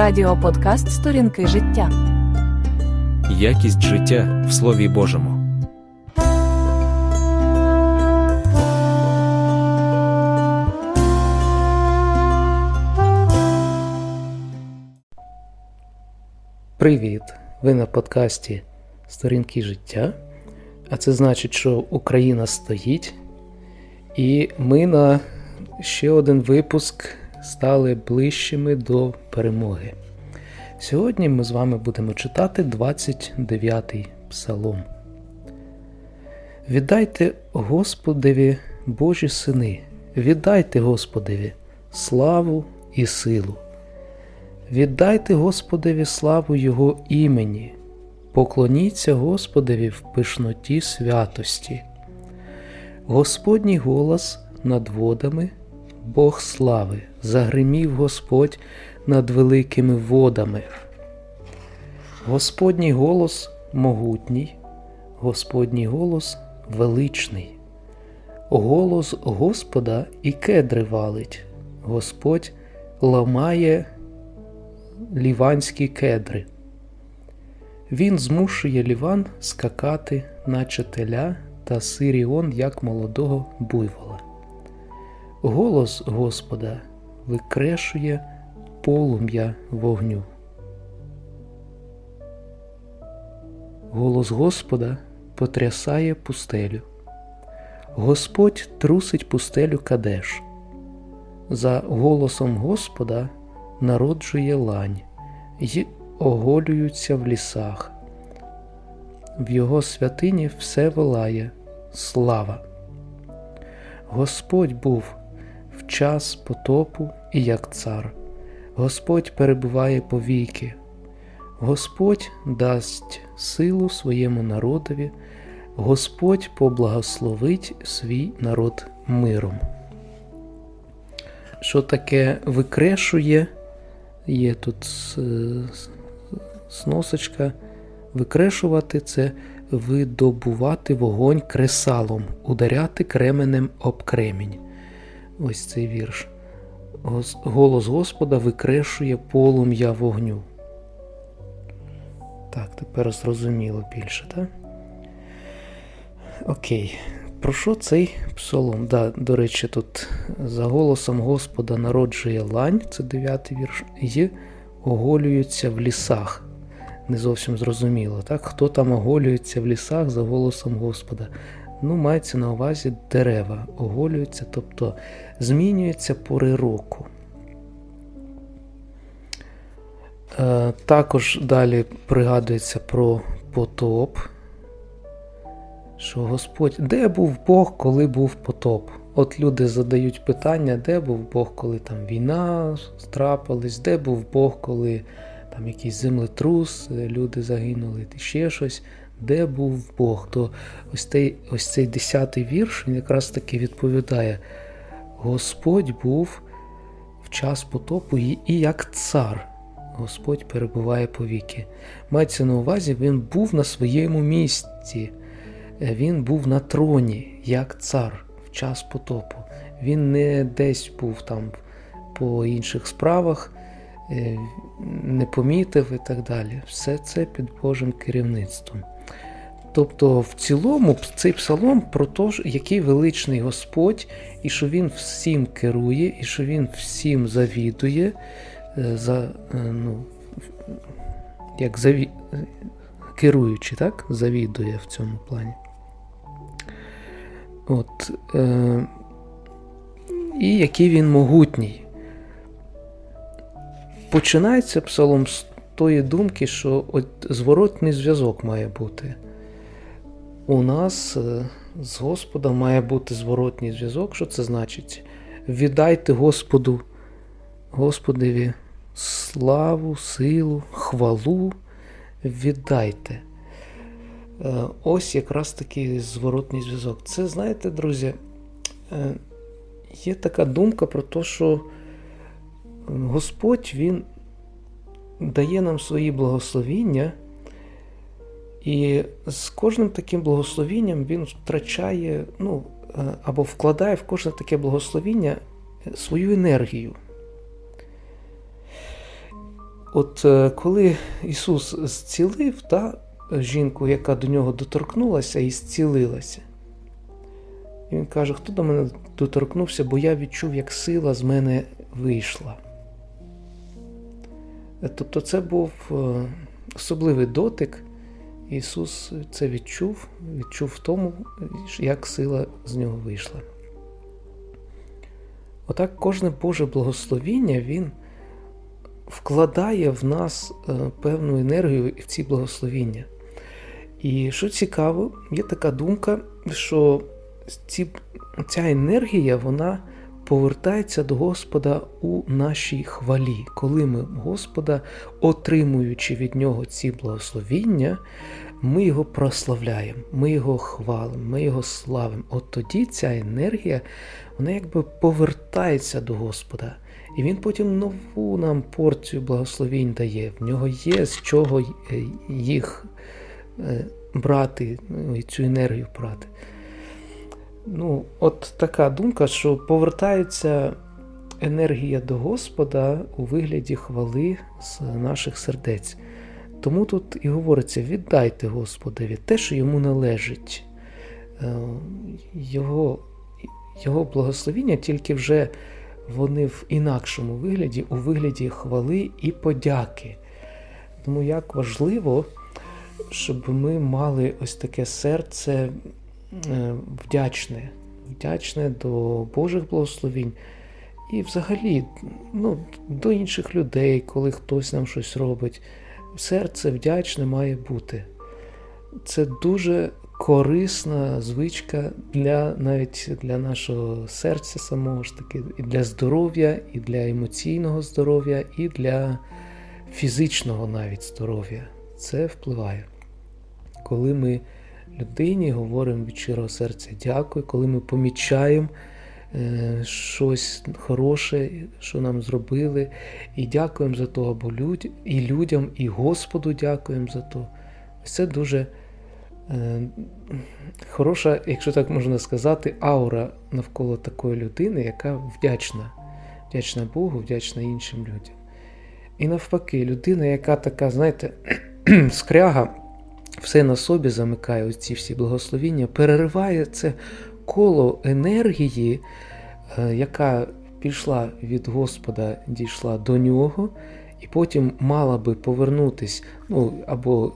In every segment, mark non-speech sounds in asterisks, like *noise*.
Радіоподкаст Сторінки життя. Якість життя в Слові Божому. Привіт! Ви на подкасті Сторінки життя. А це значить, що Україна стоїть, і ми на ще один випуск стали ближчими до перемоги. Сьогодні ми з вами будемо читати 29-й псалом. Віддайте Господеві Божі сини, віддайте Господеві славу і силу. Віддайте Господеві славу Його імені, поклоніться Господеві в пишноті святості. Господній голос над водами, Бог слави, загримів Господь над великими водами. Господній голос могутній, Господній голос величний. Голос Господа і кедри валить, Господь ламає ліванські кедри. Він змушує ліван скакати, наче теля та сиріон, як молодого буйвола. Голос Господа викрешує полум'я вогню. Голос Господа потрясає пустелю. Господь трусить пустелю Кадеш. За голосом Господа народжує лань й оголюються в лісах. В його святині все волає слава. Господь був час потопу і як цар, Господь перебуває повіки, Господь дасть силу своєму народові, Господь поблагословить свій народ миром. Що таке викрешує? Є тут сносочка. Викрешувати це видобувати вогонь кресалом, ударяти кременем об кремінь. Ось цей вірш. Голос Господа викрешує полум'я вогню. Так, тепер зрозуміло більше, так? Окей. Про що цей псалом? Да, До речі, тут за голосом Господа народжує лань, це дев'ятий вірш, і оголюються в лісах. Не зовсім зрозуміло, так? Хто там оголюється в лісах за голосом Господа? Ну, мається на увазі дерева оголюються, тобто змінюються пори року. Е, також далі пригадується про потоп що Господь, де був Бог, коли був потоп? От люди задають питання, де був Бог, коли там війна трапилась, де був Бог, коли там якийсь землетрус, люди загинули, ще щось. Де був Бог? То ось цей ось цей десятий вірш він якраз таки відповідає: Господь був в час потопу і, як цар. Господь перебуває по віки. Мається на увазі, він був на своєму місці він був на троні, як цар в час потопу. Він не десь був там по інших справах, е, не помітив і так далі. Все це під Божим керівництвом. Тобто, в цілому, цей псалом про те, який величний Господь, і що Він всім керує, і що Він всім завідує, е, за, е, ну, як заві... керуючи, так? завідує в цьому плані. От, е, І який він могутній. Починається псалом з тої думки, що от зворотний зв'язок має бути. У нас е, з Господом має бути зворотній зв'язок. Що це значить? Віддайте Господу, Господеві славу, силу, хвалу, віддайте. Е, ось якраз такий зворотний зв'язок. Це, знаєте, друзі, е, є така думка про те, що Господь Він дає нам свої благословіння, і з кожним таким благословінням він втрачає, ну, е, або вкладає в кожне таке благословіння свою енергію. От е, коли Ісус зцілив та, жінку, яка до нього доторкнулася і зцілилася, він каже, хто до мене доторкнувся, бо я відчув, як сила з мене вийшла. Е, Тобто це був е, особливий дотик. Ісус це відчув, відчув в тому, як сила з нього вийшла. Отак кожне Боже благословіння Він вкладає в нас е, певну енергію в ці благословіння. І що цікаво, є така думка, що ці, ця енергія вона повертається до Господа у нашій хвалі, коли ми Господа, отримуючи від Нього ці благословіння, ми його прославляємо, ми його хвалимо, ми його славимо. От тоді ця енергія, вона якби повертається до Господа. І він потім нову нам порцію благословінь дає. В нього є з чого е, їх е, брати, ну, цю енергію брати. Ну, от така думка, що повертається енергія до Господа у вигляді хвали з наших сердець. Тому тут і говориться: віддайте Господові те, що йому належить. Е, Його, його благословіння тільки вже вони в інакшому вигляді, у вигляді хвали і подяки. Тому як важливо, щоб ми мали ось таке серце вдячне, вдячне до Божих благословінь. І взагалі ну, до інших людей, коли хтось нам щось робить. Серце вдячне має бути. Це дуже корисна звичка для навіть для нашого серця самого ж таки, і для здоров'я, і для емоційного здоров'я, і для фізичного навіть здоров'я. Це впливає. Коли ми людині говоримо від щирого серця дякую, коли ми помічаємо е, щось хороше, що нам зробили, і дякуємо за то або людь, і людям, і Господу дякуємо за то. Це дуже е, хороша, якщо так можна сказати, аура навколо такої людини, яка вдячна, вдячна Богу, вдячна іншим людям. І навпаки, людина, яка така, знаєте, *clears throat* скряга, все на собі замикає, ось ці всі благословіння, перериває це коло енергії, е, яка пішла від Господа, дійшла до нього, і потім мала би повернутись, ну, або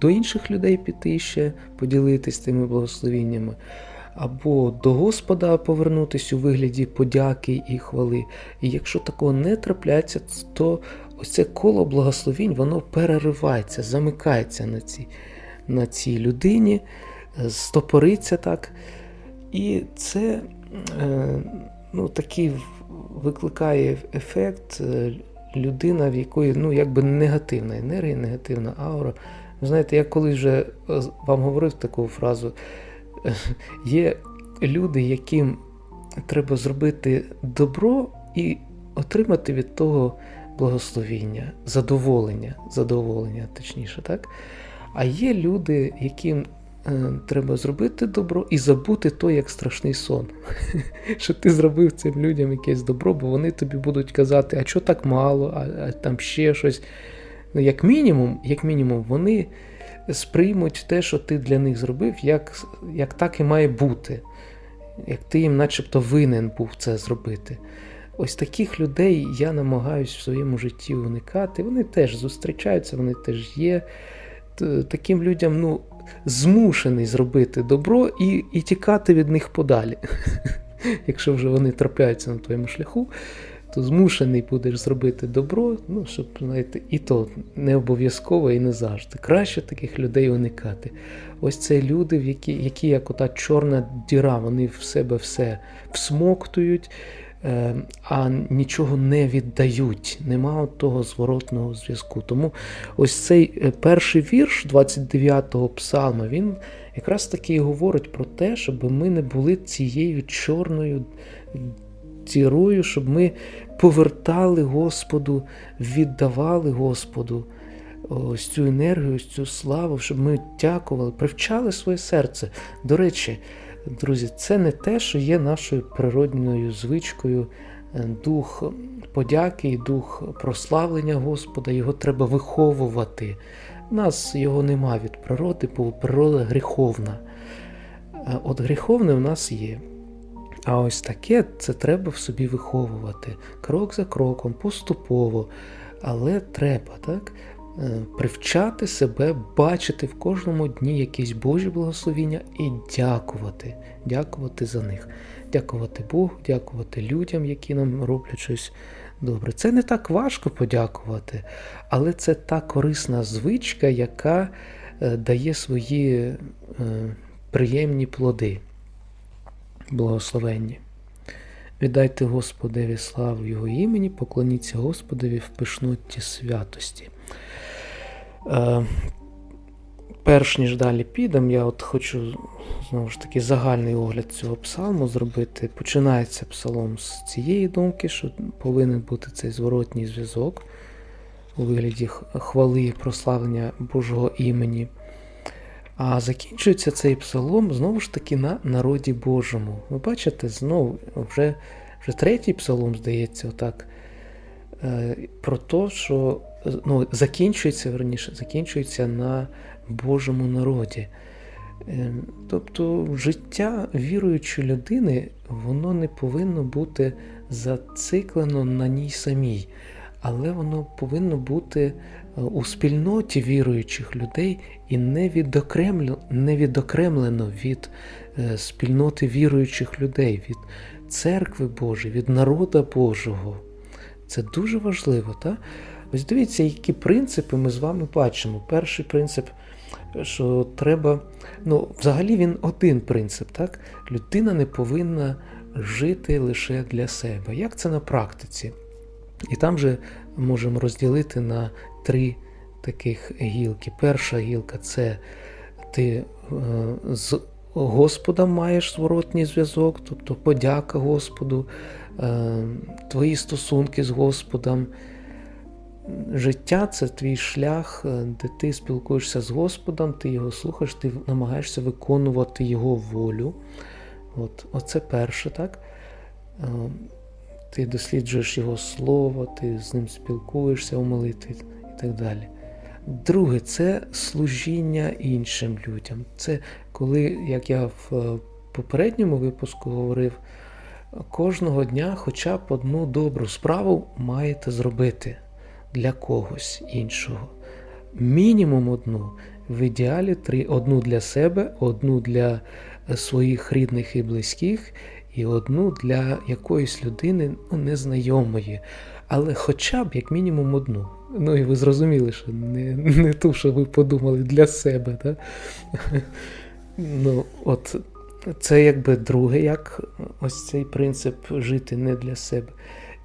до інших людей піти ще, поділитись тими благословіннями, або до Господа повернутись у вигляді подяки і хвали. І якщо такого не трапляється, то ось це коло благословінь, воно переривається, замикається на цій, на цій людині, стопориться так. І це е, ну, такий викликає ефект людина, в якої ну, якби негативна енергія, негативна аура. Ви знаєте, я колись вже вам говорив таку фразу: *laughs* є люди, яким треба зробити добро і отримати від того благословіння, задоволення, задоволення, точніше, так? А є люди, яким треба зробити добро і забути то, як страшний сон. *laughs* Що ти зробив цим людям якесь добро, бо вони тобі будуть казати, а що так мало, а, а там ще щось. Ну, Як мінімум, як мінімум, вони сприймуть те, що ти для них зробив, як, як так і має бути. Як ти їм начебто винен був це зробити. Ось таких людей я намагаюся в своєму житті уникати. Вони теж зустрічаються, вони теж є. Таким людям, ну змушений зробити добро і і тікати від них подалі. *laughs* Якщо вже вони трапляються на твоєму шляху, то змушений будеш зробити добро, ну, щоб, знаєте, і то не обов'язково і не завжди. Краще таких людей уникати. Ось це люди, які, які як ота чорна діра, вони в себе все всмоктують. А нічого не віддають, нема того зворотного зв'язку. Тому ось цей е, перший вірш 29-го псалма, він якраз таки говорить про те, щоб ми не були цією чорною дірою, щоб ми повертали Господу, віддавали Господу ось цю енергію, ось цю славу, щоб ми дякували, привчали своє серце. До речі, Друзі, це не те, що є нашою природньою звичкою, дух подяки і дух прославлення Господа, його треба виховувати. У нас його нема від природи, бо природа гріховна. Е, От гріховне в нас є. А ось таке це треба в собі виховувати крок за кроком, поступово. Але треба так, е, привчати себе, бачити в кожному дні якісь Божі благословіння і дякувати. Дякувати за них. Дякувати Богу, дякувати людям, які нам роблять щось добре. Це не так важко подякувати, але це та корисна звичка, яка е, дає свої е, приємні плоди, благословенні. Віддайте Господеві славу Його імені, поклоніться Господові в пишноті святості. Е, перш ніж далі підемо, я от хочу знову ж таки загальний огляд цього псалму зробити. Починається псалом з цієї думки, що повинен бути цей зворотній зв'язок у вигляді хвали і прославлення Божого імені. А закінчується цей псалом знову ж таки на народі Божому. Ви бачите, знову вже, вже третій псалом, здається, отак, е, про те, що ну, закінчується, верніше, закінчується на Божому народі. Е, Тобто життя віруючої людини, воно не повинно бути зациклено на ній самій, але воно повинно бути е, у спільноті віруючих людей і не відокремлено, не відокремлено від е, спільноти віруючих людей, від церкви Божої, від народа Божого. Це дуже важливо. так? Ось дивіться, які принципи ми з вами бачимо. Перший принцип, що треба. Ну, взагалі він один принцип, так? Людина не повинна жити лише для себе. Як це на практиці? І там же можемо розділити на три таких гілки. Перша гілка це ти е, з Господом маєш зворотній зв'язок, тобто подяка Господу, е, твої стосунки з Господом. Життя це твій шлях, е, де ти спілкуєшся з Господом, ти його слухаєш, ти намагаєшся виконувати Його волю. От, Оце перше, так? Е, Ти досліджуєш Його слово, ти з ним спілкуєшся у молитві і так далі. Друге, це служіння іншим людям. Це коли, як я в е, попередньому випуску говорив, кожного дня хоча б одну добру справу маєте зробити для когось іншого. Мінімум одну. В ідеалі три: одну для себе, одну для е, своїх рідних і близьких, і одну для якоїсь людини ну, незнайомої. Але хоча б як мінімум одну. Ну і ви зрозуміли, що не, не ту, що ви подумали для себе. Так? *laughs* Ну, от це якби друге, як ось цей принцип жити не для себе.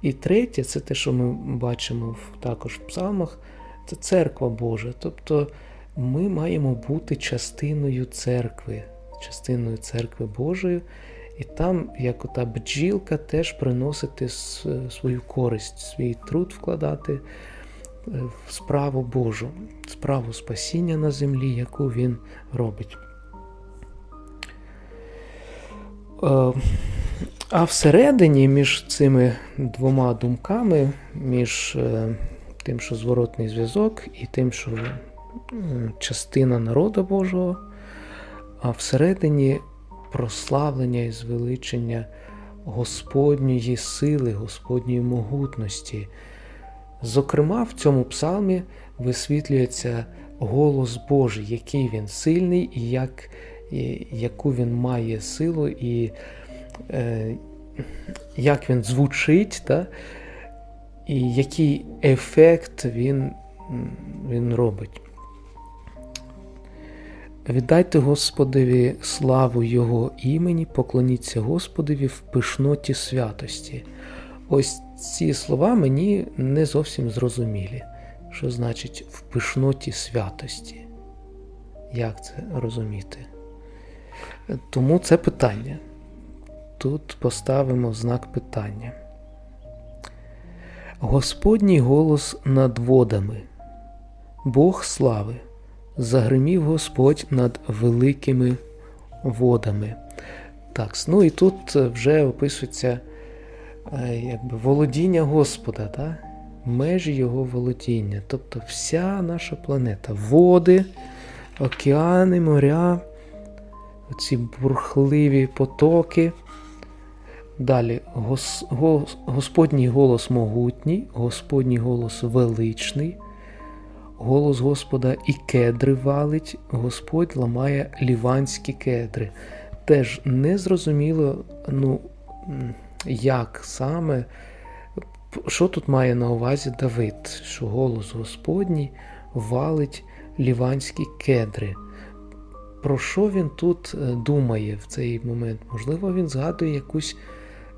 І третє, це те, що ми бачимо також в псалмах, це церква Божа. Тобто ми маємо бути частиною церкви, частиною церкви Божої, і там, як ота бджілка, теж приносити свою користь, свій труд вкладати е, в справу Божу, справу спасіння на землі, яку він робить. Е, А всередині між цими двома думками, між е, тим, що зворотний зв'язок, і тим, що частина народу Божого, а всередині прославлення і звеличення Господньої сили, Господньої могутності. Зокрема, в цьому псалмі висвітлюється голос Божий, який він сильний, і як, і яку він має силу, і е, як він звучить, та, і який ефект він, він робить. Віддайте Господові славу Його імені, поклоніться Господові в пишноті святості. Ось ці слова мені не зовсім зрозумілі. Що значить в пишноті святості? Як це розуміти? Тому це питання. Тут поставимо знак питання. Господній голос над водами, Бог слави, загримів Господь над великими водами. Так, ну і тут вже описується е, якби, володіння Господа, та? межі Його володіння. Тобто вся наша планета, води, океани, моря, оці бурхливі потоки. Далі гос, гос, Господній голос могутній, Господній голос величний, голос Господа і кедри валить, Господь ламає ліванські кедри. Теж незрозуміло, ну, як саме, що тут має на увазі Давид, що голос Господній валить ліванські кедри. Про що він тут е, думає в цей момент? Можливо, він згадує якусь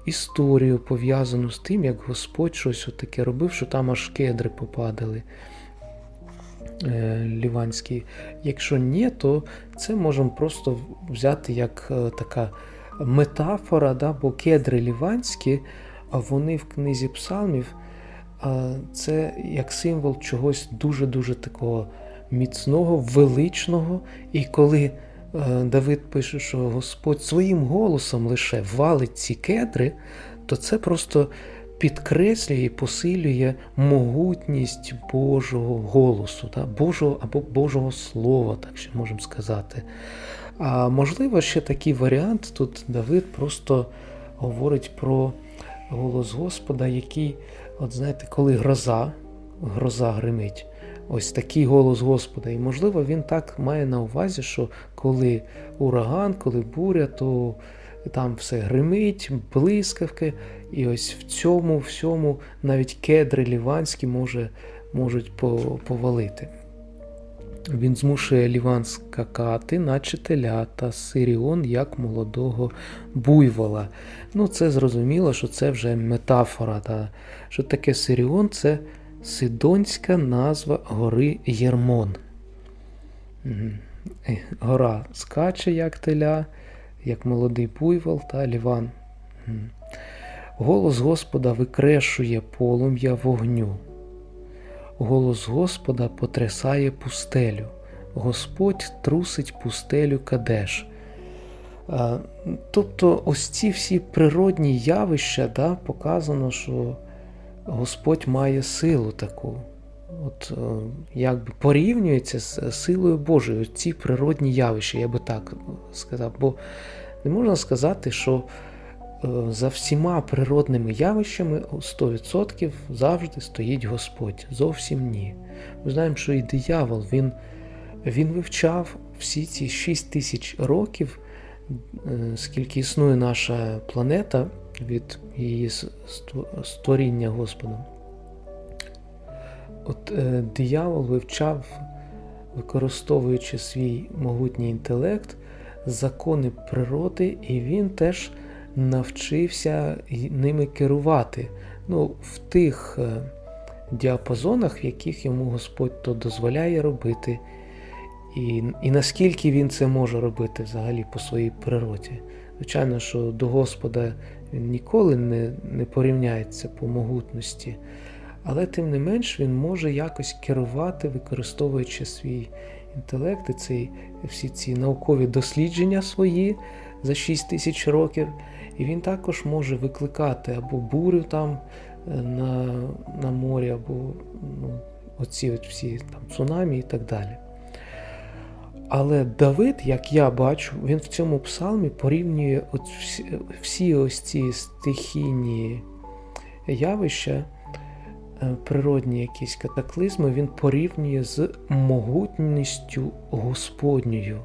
історію пов'язану з тим, як Господь щось таке робив, що там аж кедри попадали е, ліванські. Якщо ні, то це можемо просто взяти як е, така метафора, да? бо кедри ліванські, а вони в книзі псалмів це як символ чогось дуже-дуже такого міцного, величного. І коли Давид пише, що Господь своїм голосом лише валить ці кедри, то це просто підкреслює і посилює могутність Божого голосу, да? Божого або Божого Слова, так ще можемо сказати. А можливо, ще такий варіант. Тут Давид просто говорить про голос Господа, який, от знаєте, коли гроза, гроза гримить, ось такий голос Господа. І можливо, він так має на увазі, що коли ураган, коли буря, то там все гримить, блискавки, і ось в цьому всьому навіть кедри ліванські може, можуть повалити. Він змушує Ліван скакати, наче телята, Сиріон як молодого буйвола. Ну, це зрозуміло, що це вже метафора. Та, що таке Сиріон це сидонська назва гори Єрмон. Е, Гора скаче, як теля, як молодий буйвол та Ліван. Голос Господа викрешує полум'я вогню. Голос Господа потрясає пустелю. Господь трусить пустелю Кадеш. Тобто, ось ці всі природні явища, да, показано, що Господь має силу таку. От е, якби порівнюється з силою Божою ці природні явища, я би так сказав. Бо не можна сказати, що е, за всіма природними явищами 100% завжди стоїть Господь. Зовсім ні. Ми знаємо, що і диявол він, він вивчав всі ці 6 тисяч років, е, скільки існує наша планета від її створіння Господом. От е, диявол вивчав, використовуючи свій могутній інтелект, закони природи, і він теж навчився ними керувати. Ну, в тих е, діапазонах, в яких йому Господь то дозволяє робити, і, і наскільки він це може робити взагалі по своїй природі. Звичайно, що до Господа він ніколи не, не порівняється по могутності, але тим не менш він може якось керувати, використовуючи свій інтелект і цей, всі ці наукові дослідження свої за 6 тисяч років. І він також може викликати або бурю там е, на, на морі, або ну, оці от всі там цунамі і так далі. Але Давид, як я бачу, він в цьому псалмі порівнює от всі, всі ось ці стихійні явища, е, природні якісь катаклізми, він порівнює з могутністю Господньою.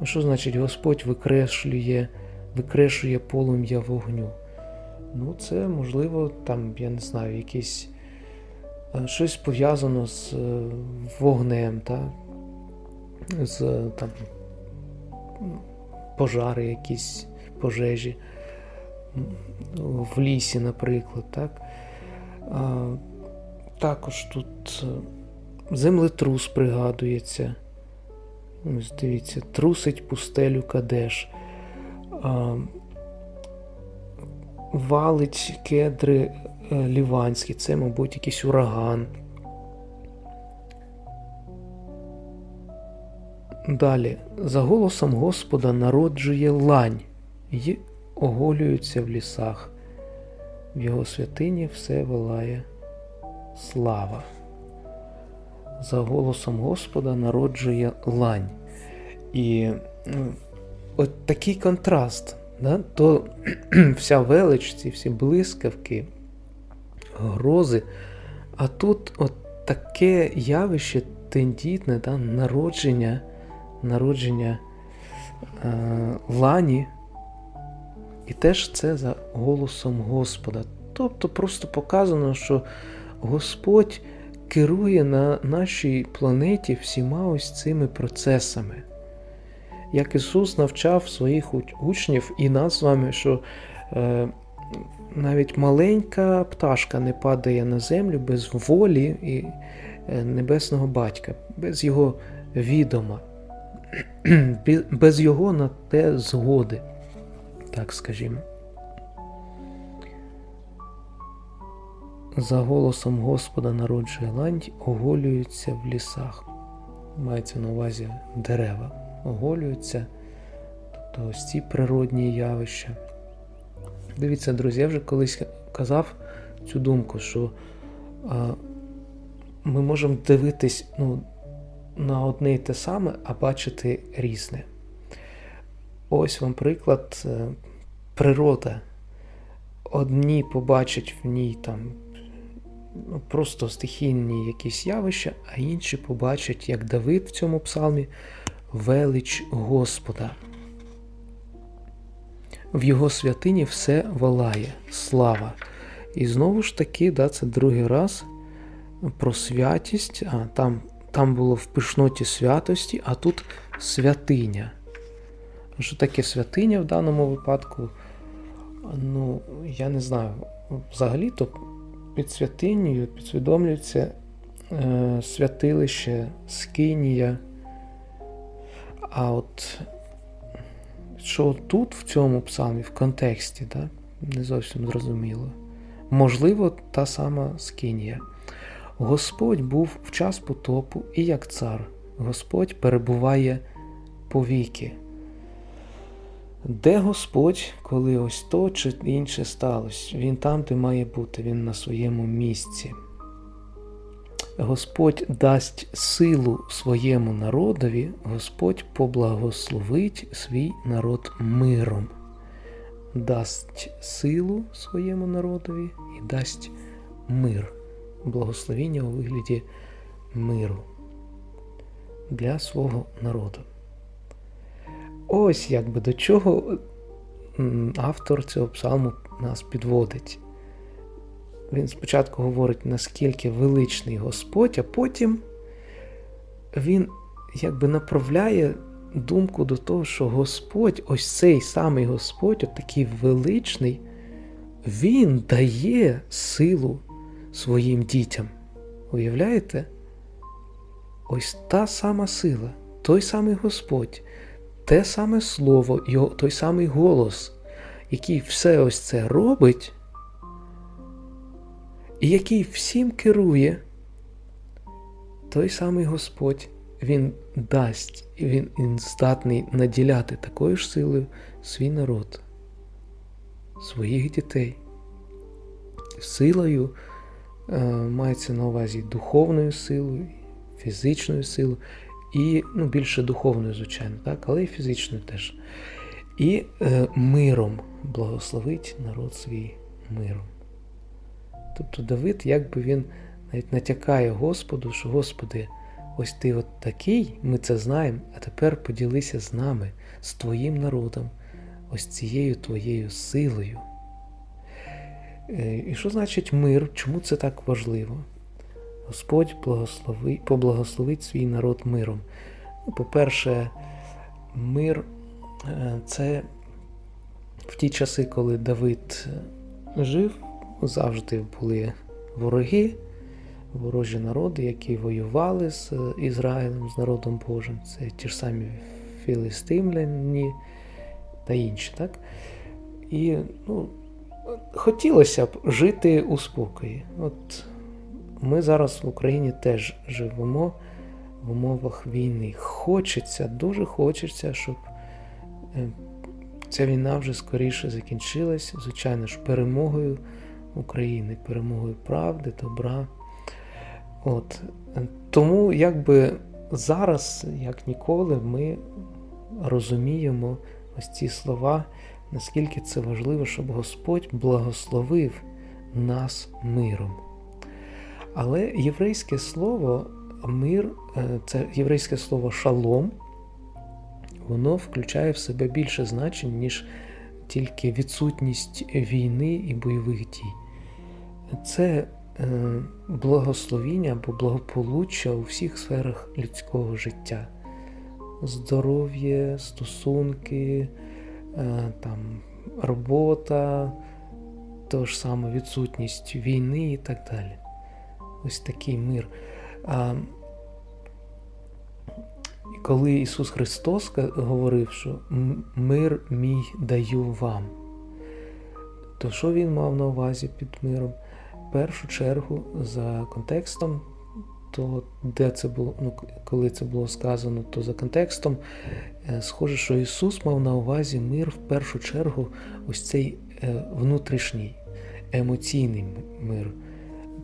Ну, Що значить Господь викреслює, викрешує полум'я вогню? Ну, це можливо, там, я не знаю, якесь е, щось пов'язано з е, вогнем, так? З там, пожари, якісь пожежі в лісі, наприклад. Так? А, також тут е, землетрус пригадується. Ось дивіться, трусить пустелю Кадеш. А, валить кедри е, ліванські, це, мабуть, якийсь ураган. Далі, за голосом Господа народжує лань й оголюються в лісах. в його святині все волає слава. За голосом Господа народжує лань. І ну, от такий контраст. Да? То *clears throat* вся велич, ці всі блискавки, грози. А тут от таке явище тендітне, да? народження, народження е, лані. І теж це за голосом Господа. Тобто просто показано, що Господь керує на нашій планеті всіма ось цими процесами. Як Ісус навчав своїх учнів і нас з вами, що е, навіть маленька пташка не падає на землю без волі і е, небесного батька, без Його відома, *clears throat* без Його на те згоди, так скажімо. За голосом Господа народжує лань, оголюються в лісах. Мається на увазі дерева. Оголюються, тобто ось ці природні явища. Дивіться, друзі, я вже колись казав цю думку, що а, ми можемо дивитись ну, на одне і те саме, а бачити різне. Ось вам приклад природа. Одні побачать в ній там ну, просто стихійні якісь явища, а інші побачать, як Давид в цьому псалмі, велич Господа. В його святині все волає, слава. І знову ж таки, да, це другий раз про святість, а там там було в пишноті святості, а тут святиня. Що таке святиня в даному випадку? Ну, я не знаю. Взагалі-то під святинею підсвідомлюється е, святилище Скинія. А от що тут в цьому псалмі, в контексті, да, не зовсім зрозуміло. Можливо, та сама Скинія. Господь був в час потопу і як цар. Господь перебуває повіки. Де Господь, коли ось то чи інше сталося? Він там, де має бути, Він на своєму місці. Господь дасть силу своєму народові, Господь поблагословить свій народ миром. Дасть силу своєму народові і дасть мир, благословіння у вигляді миру для свого народу. Ось якби до чого автор цього псалму нас підводить. Він спочатку говорить, наскільки величний Господь, а потім він якби направляє думку до того, що Господь, ось цей самий Господь, от такий величний, Він дає силу своїм дітям. Уявляєте? Ось та сама сила, той самий Господь те саме слово, той самий голос, який все ось це робить, і який всім керує, той самий Господь, Він дасть, він, він здатний наділяти такою ж силою свій народ, своїх дітей. Силою мається на увазі духовною силою, фізичною силою і ну, більше духовною, звичайно, так, але і фізичною теж. І е, миром благословить народ свій миром. Тобто Давид, якби він навіть натякає Господу, що Господи, ось ти от такий, ми це знаємо, а тепер поділися з нами, з Твоїм народом, ось цією Твоєю силою. Е, і що значить мир? Чому це так важливо? Господь благослови, поблагословить свій народ миром. Ну, По-перше, мир е, це в ті часи, коли Давид жив, завжди були вороги, ворожі народи, які воювали з Ізраїлем, з народом Божим. Це ті ж самі філістимляні та інші. так? І ну, хотілося б жити у спокої. От ми зараз в Україні теж живемо в умовах війни. Хочеться, дуже хочеться, щоб е, ця війна вже скоріше закінчилась, звичайно ж, перемогою України, перемогою правди, добра. От. Тому якби зараз, як ніколи, ми розуміємо ось ці слова, наскільки це важливо, щоб Господь благословив нас миром. Але єврейське слово мир, е, це єврейське слово шалом, воно включає в себе більше значень, ніж тільки відсутність війни і бойових дій. Це е, благословіння або благополуччя у всіх сферах людського життя. Здоров'я, стосунки, там, робота, то ж саме відсутність війни і так далі. Ось такий мир. А, коли Ісус Христос говорив, що мир мій даю вам, то що Він мав на увазі під миром? В першу чергу, за контекстом, то де це було, ну, коли це було сказано, то за контекстом е, схоже, що Ісус мав на увазі мир в першу чергу, ось цей е, внутрішній, емоційний мир.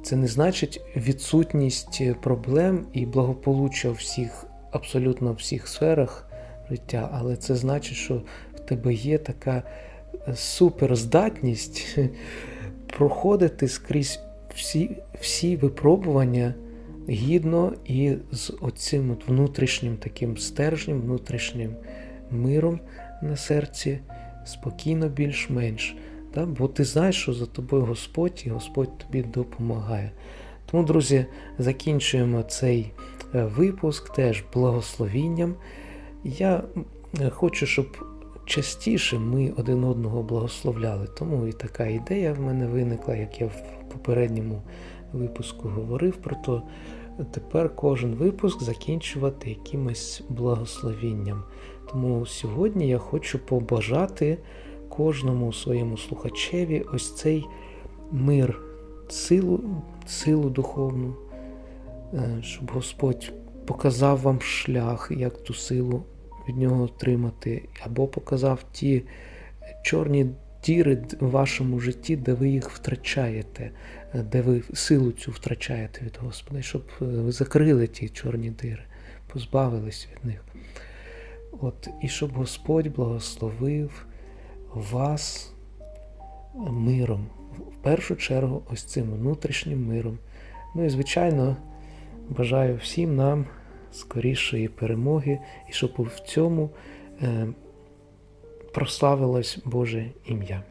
Це не значить відсутність проблем і благополуччя всіх, абсолютно всіх сферах життя, але це значить, що в тебе є така е, суперздатність *laughs* проходити скрізь всі, всі випробування гідно і з оцим от внутрішнім таким стержнем, внутрішнім миром на серці, спокійно більш-менш. Та? Бо ти знаєш, що за тобою Господь, і Господь тобі допомагає. Тому, друзі, закінчуємо цей е, випуск теж благословінням. Я е, хочу, щоб частіше ми один одного благословляли. Тому і така ідея в мене виникла, як я в попередньому випуску говорив про то. Тепер кожен випуск закінчувати якимось благословінням. Тому сьогодні я хочу побажати кожному своєму слухачеві ось цей мир, силу, силу духовну, е, щоб Господь показав вам шлях, як ту силу від нього отримати, або показав ті чорні діри в вашому житті, де ви їх втрачаєте, де ви силу цю втрачаєте від Господа, і щоб е, ви закрили ті чорні дири, позбавились від них. От, і щоб Господь благословив вас миром, в першу чергу, ось цим внутрішнім миром. Ну і, звичайно, бажаю всім нам скорішої перемоги, і щоб в цьому е, прославилось Боже ім'я.